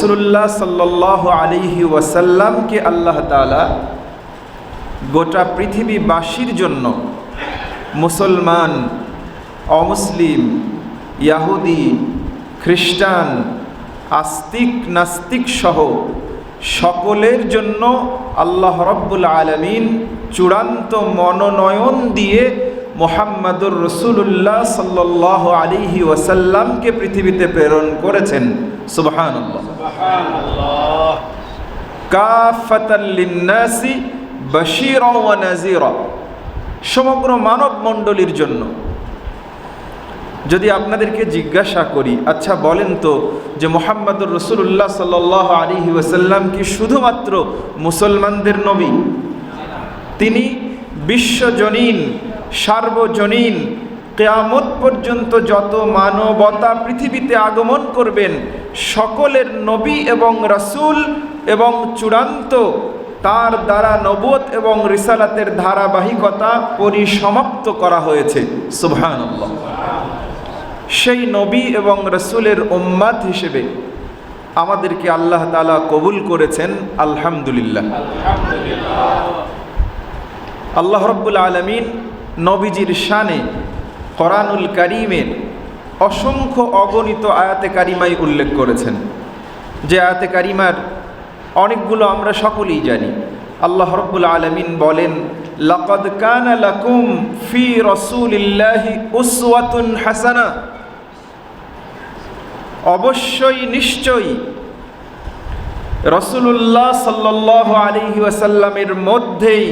রসুল্লাহ সাল্লাহ আলিহি ওয়াসাল্লামকে আল্লাহ তালা গোটা পৃথিবীবাসীর জন্য মুসলমান, অমুসলিম, ইয়াহুদি, খ্রিস্টান, আস্তিক, নাস্তিক সহ সকলের জন্য আল্লাহ রব্বুল আলমিন চূড়ান্ত মনোনয়ন দিয়ে মোহাম্মদুর রসুল্লাহ সাল্লাহ আলিহি ওয়াসাল্লামকে পৃথিবীতে প্রেরণ করেছেন। সুবহান কাফাতাল্লিন্নাসি বশির ওয়া নাজিরা সমগ্র মানব মণ্ডলীর জন্য। যদি আপনাদেরকে জিজ্ঞাসা করি আচ্ছা বলেন তো যে মোহাম্মদুর রসুল্লাহ সাল আলী ওয়াসাল্লাম কি শুধুমাত্র মুসলমানদের নবী? তিনি বিশ্বজনীন সার্বজনীন। কেয়ামত পর্যন্ত যত মানবতা পৃথিবীতে আগমন করবেন, সকলের নবী এবং রাসূল এবং চূড়ান্ত তার দ্বারা নবত এবং রিসালাতের ধারাবাহিকতা পরিসমাপ্ত করা হয়েছে। সুবহানাল্লাহ। সেই নবী এবং রসুলের উম্মাদ হিসেবে আমাদেরকে আল্লাহ তালা কবুল করেছেন, আলহামদুলিল্লাহ। আল্লাহ রব্বুল আলমিন নবীজির শানে করানুল করিমের অসংখ্য অগণিত আয়াতে কারিমাই উল্লেখ করেছেন। যে আয়াতে কারিমার অনেকগুলো আমরা সকলেই জানি। আল্লাহ রব্বুল আলমিন বলেন, লকদ কান লাকুম ফি রসুলিল্লাহি উসওয়াতুন হাসানা। অবশ্যই, নিশ্চয়ই রসুল্লাহ সাল্লাহ আলিহি ওয়াসাল্লামের মধ্যেই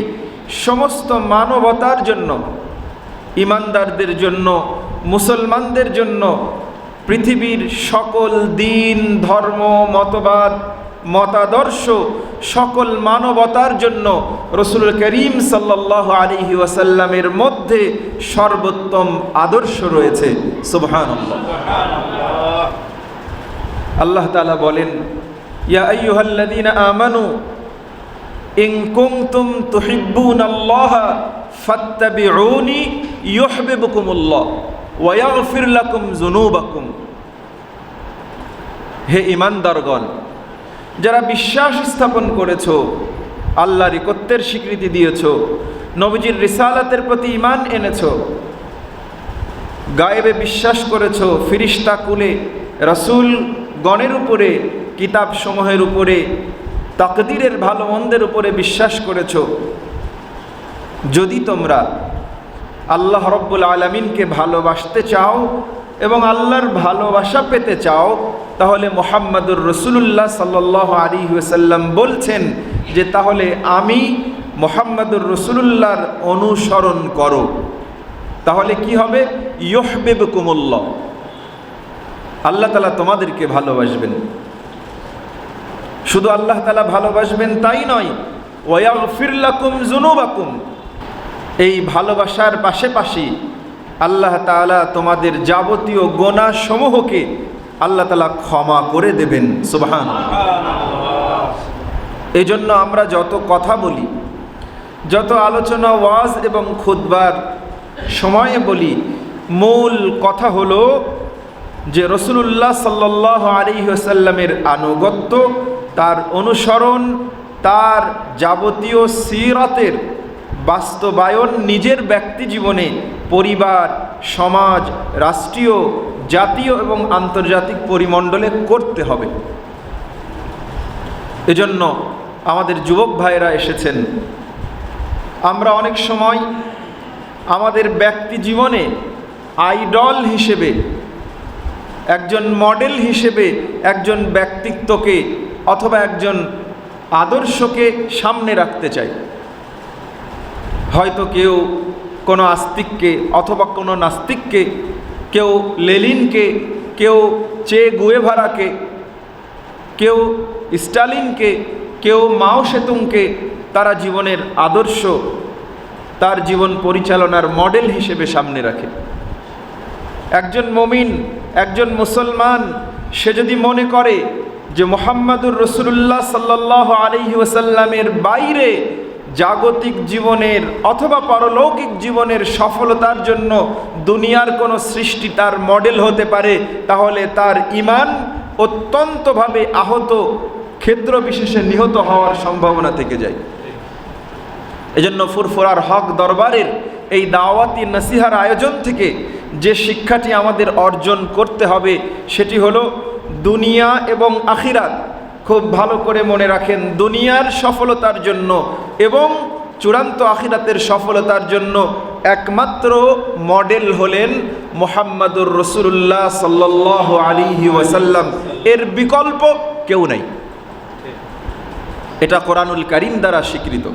সমস্ত মানবতার জন্য, ইমানদারদের জন্য, মুসলমানদের জন্য, পৃথিবীর সকল দিন, ধর্ম, মতবাদ, মতাদর্শ, সকল মানবতার জন্য রসুল করিম সাল্লাহ আলিহি ওয়াসাল্লামের মধ্যে সর্বোত্তম আদর্শ রয়েছে। সুবহান আল্লাহ তালা বলেন, ইয়া আমানু ইন কুনতুম তুহিব্বুনাল্লাহ ফাত্তাবিউনি ইউহিব্বুকুমুল্লাহ ওয়া ইয়াগফির লাকুম যুনুবাকুম। হে ঈমানদারগণ, যারা বিশ্বাস স্থাপন করেছ, আল্লাহর ইকত্বের স্বীকৃতি দিয়েছ, নবীজির রিসালাতের প্রতি ইমান এনেছো, গায়েবে বিশ্বাস করেছ, ফিরিস্তা কুলে রসুল গণের উপরে কিতাব সমূহের উপরে তাকদিরের ভালো মন্দের উপরে বিশ্বাস করেছ। যদি তোমরা আল্লাহ রব্বুল আলমিনকে ভালোবাসতে চাও এবং আল্লাহর ভালোবাসা পেতে চাও, তাহলে মোহাম্মদুর রসুল্লাহ সাল্লাহ আলী ওসাল্লাম বলছেন যে, তাহলে আমি মোহাম্মদুর রসুল্লাহর অনুসরণ করো। তাহলে কি হবে? ইয়হবেব কুমুল্লাহ আল্লাহ তালা তোমাদেরকে ভালোবাসবেন। শুধু আল্লাহ তালা ভালোবাসবেন তাই নয় ওয়াগফিরলাকুম জুনুবাকুম এই ভালোবাসার পাশাপাশি আল্লাহ তালা তোমাদের যাবতীয় গোনা সমূহকে আল্লাহ তালা ক্ষমা করে দেবেন সুবহান এই জন্য আমরা যত কথা বলি, যত আলোচনা, ওয়াজ এবং খুদবার সময়ে বলি, মূল কথা হলো যে রসুল্লাহ সাল্লাহ আলী আসাল্লামের আনুগত্য তার অনুসরণ, তার যাবতীয় সিরাতের বাস্তবায়ন নিজের ব্যক্তি জীবনে পরিবার, সমাজ, রাষ্ট্রীয়, জাতীয় এবং আন্তর্জাতিক পরিমণ্ডলে করতে হবে। এজন্য আমাদের যুবক ভাইরা এসেছেন। আমরা অনেক সময় আমাদের ব্যক্তি জীবনে আইডল হিসেবে, একজন মডেল হিসেবে একজন ব্যক্তিত্বকে অথবা একজন আদর্শকে সামনে রাখতে চাই। হয়তো কেউ কোনো আস্তিককে অথবা কোনো নাস্তিককে, কেউ লেলিনকে, কেউ চে গুয়েভারাকে, কেউ স্টালিনকে, কেউ মাও সেতুংকে তারা জীবনের আদর্শ, তার জীবন পরিচালনার মডেল হিসেবে সামনে রাখে। একজন মমিন, একজন মুসলমান, সে যদি মনে করে যে মোহাম্মদুর রসুল্লাহ সাল্লাহ আলহি ওসাল্লামের বাইরে জাগতিক জীবনের অথবা পারলৌকিক জীবনের সফলতার জন্য দুনিয়ার কোনো সৃষ্টি তার মডেল হতে পারে, তাহলে তার ইমান অত্যন্তভাবে আহত ক্ষেত্র বিশেষে নিহত হওয়ার সম্ভাবনা থেকে যায়। এজন্য ফুরফুরার হক দরবারের এই দাওয়াতি নসিহার আয়োজন থেকে যে শিক্ষাটি আমাদের অর্জন করতে হবে, সেটি হলো দুনিয়া এবং আখিরাত খুব ভালো করে মনে রাখেন, দুনিয়ার সফলতার জন্য এবং চূড়ান্ত আখিরাতের সফলতার জন্য একমাত্র মডেল হলেন মোহাম্মদুর রসুল্লাহ সাল্লাহ আলিহি ওয়াসাল্লাম। এর বিকল্প কেউ নাই। এটা কোরআনুল করিম দ্বারা স্বীকৃত।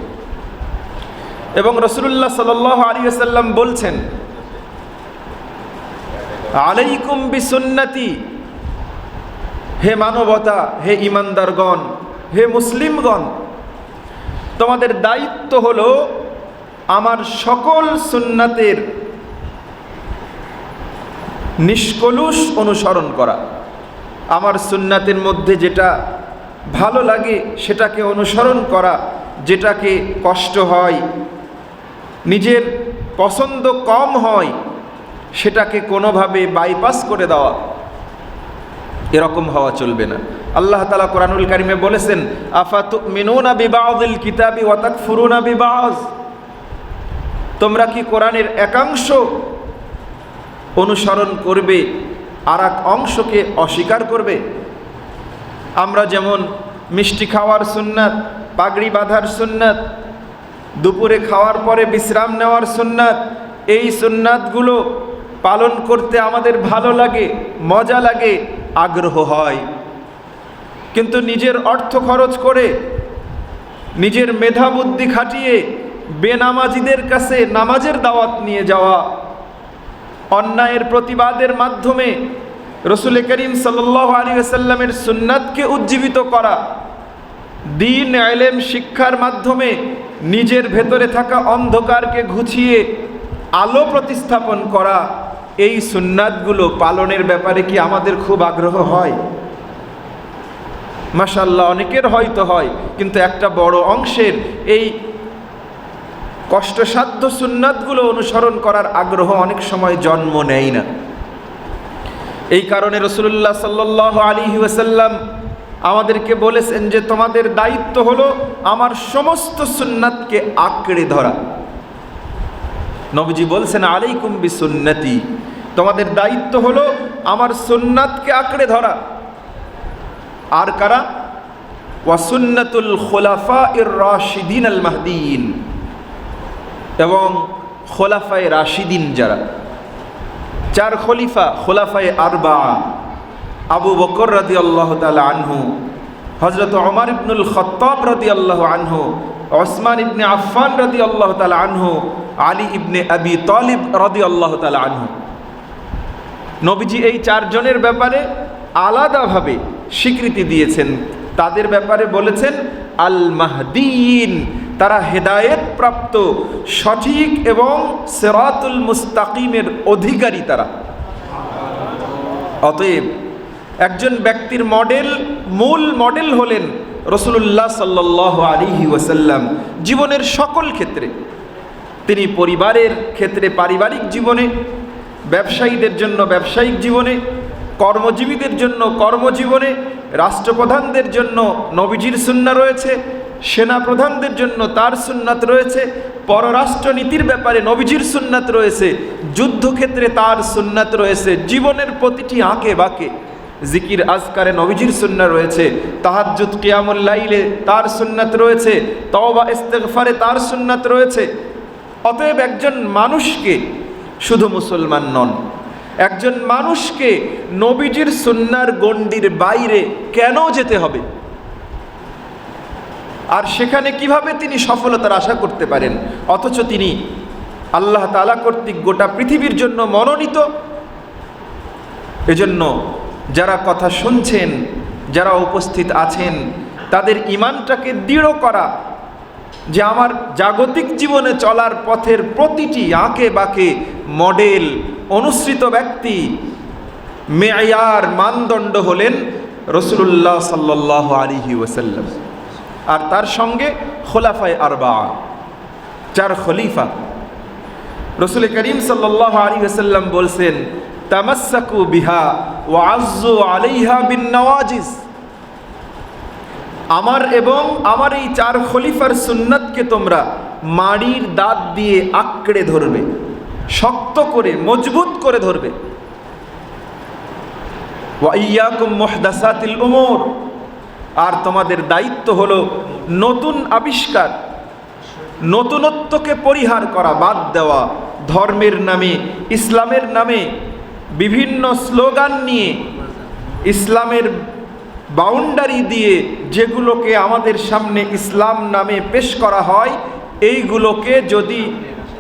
এবং রসুল্লাহ সাল আলী সাল্লাম বলছেন, আলাইকুম বিসুন্নতি হে মানবতা, হে ইমানদারগণ, হে মুসলিমগণ, তোমাদের দায়িত্ব হলো আমার সকল সুন্নাতের নিষ্কলুষ অনুসরণ করা। আমার সুন্নাতের মধ্যে যেটা ভালো লাগে, সেটাকে অনুসরণ করা, যেটাকে কষ্ট হয়, নিজের পছন্দ কম হয়, সেটাকে কোনোভাবে বাইপাস করে দেওয়া। এরকম হওয়া চলবে না। আল্লাহ তালা কোরআনুল কারিমে বলেছেন আফাতু মিনুনা বিবাউল কিতাবি ওয়াতাক ফুরুনা বিবাজ তোমরা কি কোরআনের একাংশ অনুসরণ করবে আর এক অংশকে অস্বীকার করবে? আমরা যেমন মিষ্টি খাওয়ার সুন্নাত, পাগড়ি বাঁধার সুন্নাত, দুপুরে খাওয়ার পরে বিশ্রাম নেওয়ার সুন্নাত, এই সুন্নাতগুলো পালন করতে আমাদের ভালো লাগে, মজা লাগে আগ্রহ হয়। কিন্তু নিজের অর্থ খরচ করে নিজের মেধা বুদ্ধি খাটিয়ে বেনামাজিদের কাছে নামাজের দাওয়াত নিয়ে যাওয়া, অন্যায়ের প্রতিবাদের মাধ্যমে রসুল করিম সাল্লাহ আলী আসাল্লামের সুন্নাতকে উজ্জীবিত করা, দিন, আলেম, শিক্ষার মাধ্যমে নিজের ভেতরে থাকা অন্ধকারকে ঘুচিয়ে আলো প্রতিস্থাপন করা এই সুন্নাতগুলো পালনের ব্যাপারে কি আমাদের খুব আগ্রহ হয়? মাসাল্লাহ অনেকের হয়তো হয়, কিন্তু একটা বড় অংশের এই কষ্টসাধ্য সুন্নাতগুলো অনুসরণ করার আগ্রহ অনেক সময় জন্ম নেয় না। এই কারণে রসুল্লাহ সাল্লাহ আলী ওয়াসাল্লাম আমাদেরকে বলেছেন যে, তোমাদের দায়িত্ব হলো আমার সমস্ত সুন্নাতকে আঁকড়ে ধরা। নবজি বলছেন, আলাইকুম বি সুন্নতি তোমাদের দায়িত্ব হলো আমার সুন্নাতকে আঁকড়ে ধরা। আর কারা? ওয়াসুন্নাতুল খোলাফা ইর রাশিদিন আল মাহদিন। এবং খোলাফায় রাশিদিন যারা। চার খলিফা, খোলাফায় আরবা। আবু বকর রাদি আল্লাহ তালা আনহু হজরত অমর ইবনুল খত্তাব রাদি আল্লাহ আনহু, ওসমান ইবনে আফফান রাদি আল্লাহ তালা আনহু, আলী ইবনে আবি তলিব রাদি আল্লাহ তালা আনহু। নবীজি এই চারজনের ব্যাপারে আলাদাভাবে স্বীকৃতি দিয়েছেন। তাদের ব্যাপারে বলেছেন আল মাহদিন তারা হেদায়েত প্রাপ্ত সঠিক এবং সেরাতুল মুস্তাকিমের অধিকারী তারা। অতএব একজন ব্যক্তির মডেল, মূল মডেল হলেন রসুল্লাহ সাল্লাহ আলিহি ওয়াসাল্লাম জীবনের সকল ক্ষেত্রে। তিনি পরিবারের ক্ষেত্রে পারিবারিক জীবনে ব্যবসায়ীদের জন্য ব্যবসায়িক জীবনে, কর্মজীবীদের জন্য কর্মজীবনে, রাষ্ট্রপ্রধানদের জন্য নবীজির সুন্না রয়েছে সেনা প্রধানদের জন্য তার সুন্নাত রয়েছে, পররাষ্ট্রনীতির ব্যাপারে নবীজির সুন্নাত রয়েছে, যুদ্ধক্ষেত্রে তার সুন্নাত রয়েছে, জীবনের প্রতিটি আঁকে বাঁকে জিকির আজকারে নবীজির সুন্না রয়েছে, তাহাজ্জুদ কিয়ামুল্লাইলে তার সুন্নাত রয়েছে, তওবা ইস্তেগফারে তার সুন্নাত রয়েছে। অতএব একজন মানুষকে শুধু মুসলমান নন। একজন মানুষকে নবীজির সুন্নার গণ্ডির বাইরে কেন যেতে হবে? আর সেখানে কীভাবে তিনি সফলতার আশা করতে পারেন? অথচ তিনি আল্লাহ তালা কর্তৃক গোটা পৃথিবীর জন্য মনোনীত। এজন্য যারা কথা শুনছেন, যারা উপস্থিত আছেন, তাদের ইমানটাকে দৃঢ় করা যে আমার জাগতিক জীবনে চলার পথের প্রতিটি আঁকে বাঁকে মডেল, অনুসৃত ব্যক্তি, মেয়ার, মানদণ্ড হলেন রসুল্লাহ সাল্লাহ আলিহি ওসাল্লাম আর তার সঙ্গে খোলাফায় আরবা, চার খলিফা। রসুল করিম সাল্লাহ আলী ওসাল্লাম বলছেন, তামাসাকু বিহা ও আজ্জু আলাইহা বিন নওয়াজিস আমার এবং আমার এই চার খলিফার সুন্নাতকে তোমরা মাড়ির দাঁত দিয়ে আঁকড়ে ধরবে। শক্ত করে, মজবুত করে ধরবে। মুহদাসাতিল আর তোমাদের দায়িত্ব হলো নতুন আবিষ্কার, নতুনত্বকে পরিহার করা, বাদ দেওয়া, ধর্মের নামে, ইসলামের নামে, বিভিন্ন স্লোগান নিয়ে, ইসলামের বাউন্ডারি দিয়ে যেগুলোকে আমাদের সামনে ইসলাম নামে পেশ করা হয়, এইগুলোকে যদি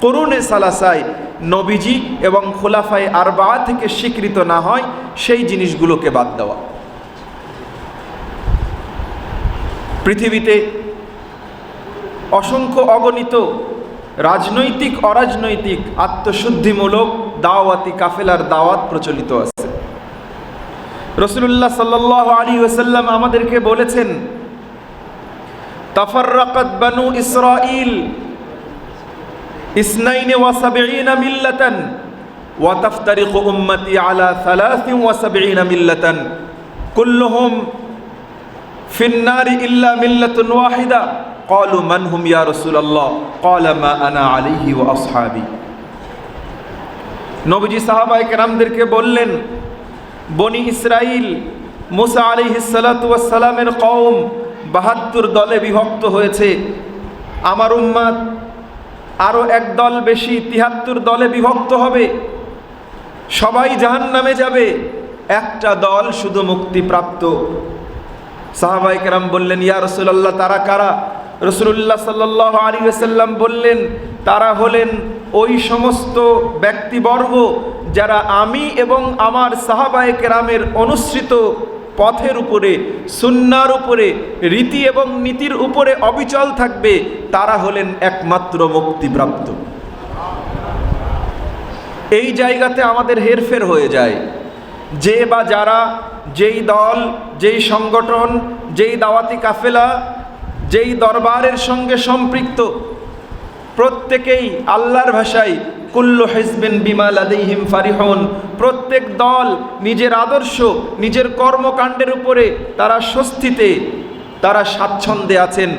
করুণে সালাসায় নবীজি এবং খোলাফায় আরবা থেকে স্বীকৃত না হয়, সেই জিনিসগুলোকে বাদ দেওয়া। পৃথিবীতে অসংখ্য অগণিত রাজনৈতিক, অরাজনৈতিক, আত্মশুদ্ধিমূলক, দাওয়াতি, কাফেলার দাওয়াত প্রচলিত আছে। রসুল্লাহ সাল্লাহ আলী ওসাল্লাম আমাদেরকে বলেছেন, তাফাররাকাত বানু ইসরাইল ইসনাইনে ওয়াসাবিঈনা মিল্লাতান ওয়া তাফতারিকু উম্মতি আলা সালাসিন ওয়াসাবিঈনা মিল্লাতান কুল্লুহুম ফিন্নারি ইল্লা মিল্লাতুন ওয়াহিদা قالوا من هم يا رسول الله قال ما انا عليه واصحابي নবীজি সাহাবায়ে কেরামদেরকে বললেন বনি ইসরাইল মুসা আলিহিসালামের কওম বাহাত্তর দলে বিভক্ত হয়েছে আমার উম্মাদ আরও এক দল বেশি তিহাত্তর দলে বিভক্ত হবে। সবাই জাহান নামে যাবে। একটা দল শুধু মুক্তিপ্রাপ্ত। সাহাবাই কেরাম বললেন, ইয়া রসুল্লাহ তারা কারা? রসুল্লাহ সাল্লাহ আলী সাল্লাম বললেন, তারা হলেন ওই সমস্ত ব্যক্তিবর্গ যারা আমি এবং আমার সাহাবায় কেরামের অনুসৃত পথের উপরে, সুন্নার উপরে, রীতি এবং নীতির উপরে অবিচল থাকবে, তারা হলেন একমাত্র মুক্তিপ্রাপ্ত। এই জায়গাতে আমাদের হেরফের হয়ে যায়। যে বা যারা, যেই দল, যেই সংগঠন, যেই দাওয়াতি কাফেলা, যেই দরবারের সঙ্গে সম্পৃক্ত, প্রত্যেকেই আল্লাহর ভাষায় কুল্লু হিজবিন বিমাল আদিহিম ফারিহন। প্রত্যেক দল নিজের আদর্শ, নিজের কর্মকাণ্ডের উপরে তারা স্বস্তিতে, তারা স্বাচ্ছন্দ্যে আছেন।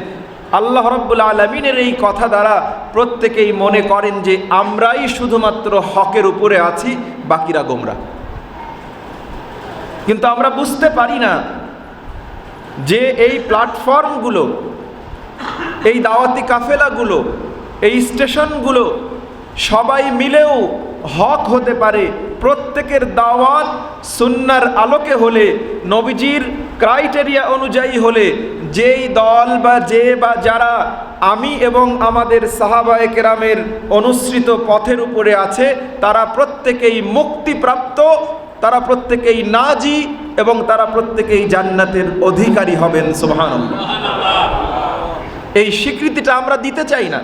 আল্লাহ রব্বুল আলমিনের এই কথা দ্বারা প্রত্যেকেই মনে করেন যে আমরাই শুধুমাত্র হকের উপরে আছি, বাকিরা গোমরা। কিন্তু আমরা বুঝতে পারি না যে এই প্ল্যাটফর্মগুলো, এই দাওয়াতি কাফেলাগুলো, এই স্টেশনগুলো সবাই মিলেও হক হতে পারে। প্রত্যেকের দাওয়াত সুন্নার আলোকে হলে, নবীজির ক্রাইটেরিয়া অনুযায়ী হলে, যেই দল বা যে বা যারা আমি এবং আমাদের সাহাবায় কেরামের অনুসৃত পথের উপরে আছে, তারা প্রত্যেকেই মুক্তিপ্রাপ্ত, তারা প্রত্যেকেই নাজি এবং তারা প্রত্যেকেই জান্নাতের অধিকারী হবেন সুবহান এই স্বীকৃতিটা আমরা দিতে চাই না।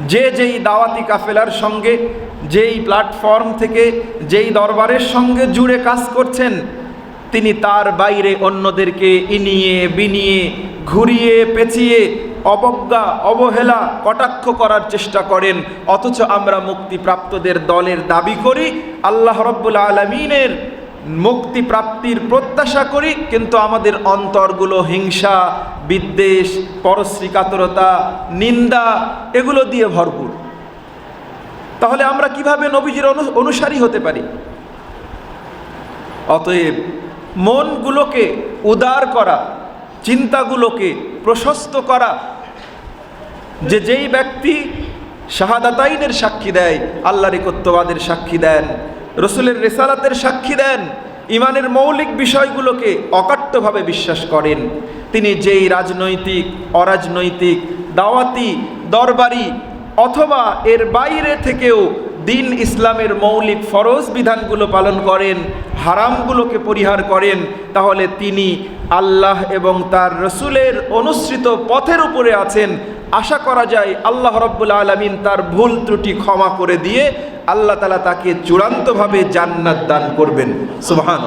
যে যেই দাওয়াতি কাফেলার সঙ্গে, যেই প্ল্যাটফর্ম থেকে, যেই দরবারের সঙ্গে জুড়ে কাজ করছেন, তিনি তার বাইরে অন্যদেরকে ইনিয়ে, বিনিয়ে, ঘুরিয়ে, পেঁচিয়ে, অবজ্ঞা, অবহেলা, কটাক্ষ করার চেষ্টা করেন। অথচ আমরা মুক্তিপ্রাপ্তদের দলের দাবি করি, আল্লাহ রব্বুল আলমিনের মুক্তি প্রাপ্তির প্রত্যাশা করি, কিন্তু আমাদের অন্তরগুলো হিংসা, বিদ্বেষ, পরশ্রীকাতরতা, নিন্দা, এগুলো দিয়ে ভরপুর। তাহলে আমরা কীভাবে নবীজির অনুসারী হতে পারি? অতএব মনগুলোকে উদার করা, চিন্তাগুলোকে প্রশস্ত করা, যে যেই ব্যক্তি শাহাদাতাইনের সাক্ষী দেয়, আল্লাহর একত্ববাদের সাক্ষী দেন রসুলের রেসালাতের সাক্ষী দেন, ইমানের মৌলিক বিষয়গুলোকে অকাট্যভাবে বিশ্বাস করেন। তিনি যেই রাজনৈতিক, অরাজনৈতিক, দাওয়াতি, দরবারি অথবা এর বাইরে থেকেও দিন ইসলামের মৌলিক ফরজ বিধানগুলো পালন করেন, হারামগুলোকে পরিহার করেন, তাহলে তিনি আল্লাহ এবং তার রসুলের অনুসৃত পথের উপরে আছেন। আশা করা যায় আল্লাহ রব্বুল আলমিন তার ভুল ত্রুটি ক্ষমা করে দিয়ে আল্লাহ তালা তাকে চূড়ান্তভাবে জান্নাত দান করবেন। সুবহান